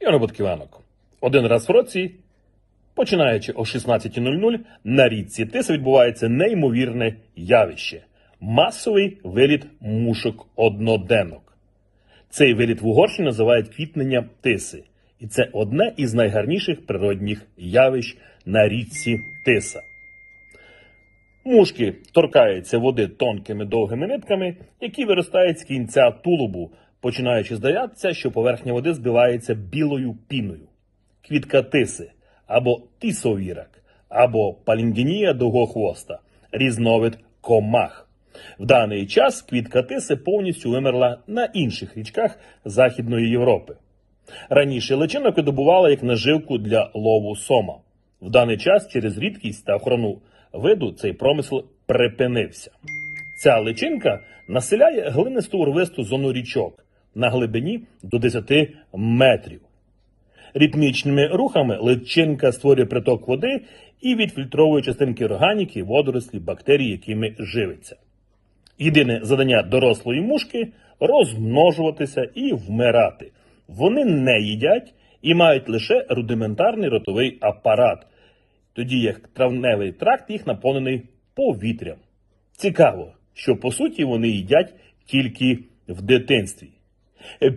і роботківанок. Один раз в році, починаючи о 16.00, на річці Тиса відбувається неймовірне явище масовий виліт мушок одноденок. Цей виліт в Угорщині називають квітнення тиси, і це одне із найгарніших природних явищ на річці Тиса. Мушки торкаються води тонкими довгими нитками, які виростають з кінця тулубу, починаючи здаватися, що поверхня води збивається білою піною. Квітка тиси або тисовірак, або палінгенія довгохвоста, різновид комах. В даний час квітка тиси повністю вимерла на інших річках Західної Європи. Раніше личинок видобували як наживку для лову сома. В даний час через рідкість та охорону виду цей промисел припинився. Ця личинка населяє глинисту урвисту зону річок на глибині до 10 метрів. Ритмічними рухами личинка створює приток води і відфільтровує частинки органіки, водорослі, бактерій, якими живиться. Єдине завдання дорослої мушки розмножуватися і вмирати. Вони не їдять і мають лише рудиментарний ротовий апарат, тоді як травневий тракт їх наповнений повітрям. Цікаво, що по суті вони їдять тільки в дитинстві.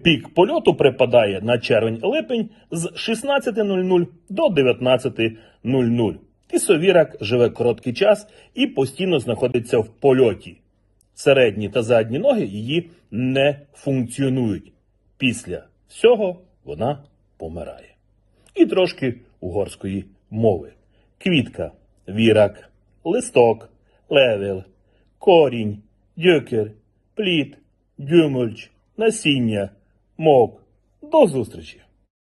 Пік польоту припадає на червень-липень з 16.00 до 19.00. Тисовірак живе короткий час і постійно знаходиться в польоті. Середні та задні ноги її не функціонують. Після всього вона помирає. І трошки угорської мови. Квітка, вірак, листок, левел, корінь, дюкер, плід, дюмульч, насіння, мок. До зустрічі!